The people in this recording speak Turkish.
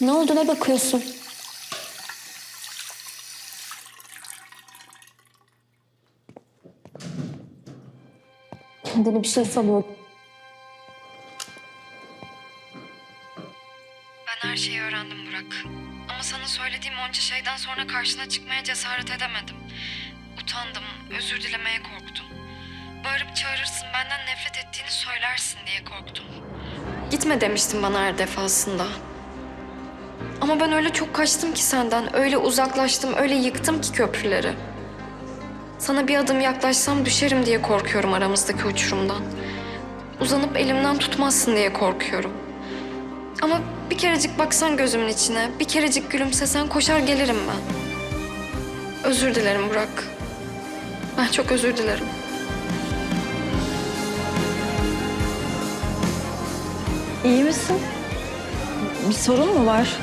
Ne oldu ne bakıyorsun? Kendini bir şey sanıyor. Ben her şeyi öğrendim Burak. Ama sana söylediğim onca şeyden sonra karşına çıkmaya cesaret edemedim. Utandım, özür dilemeye korktum. Bağırıp çağırırsın, benden nefret ettiğini söylersin diye korktum. Gitme demiştin bana her defasında. Ama ben öyle çok kaçtım ki senden, öyle uzaklaştım, öyle yıktım ki köprüleri. Sana bir adım yaklaşsam düşerim diye korkuyorum aramızdaki uçurumdan. Uzanıp elimden tutmazsın diye korkuyorum. Ama bir kerecik baksan gözümün içine, bir kerecik gülümsesen koşar gelirim ben. Özür dilerim Burak. Ben çok özür dilerim. İyi misin? Bir sorun mu var?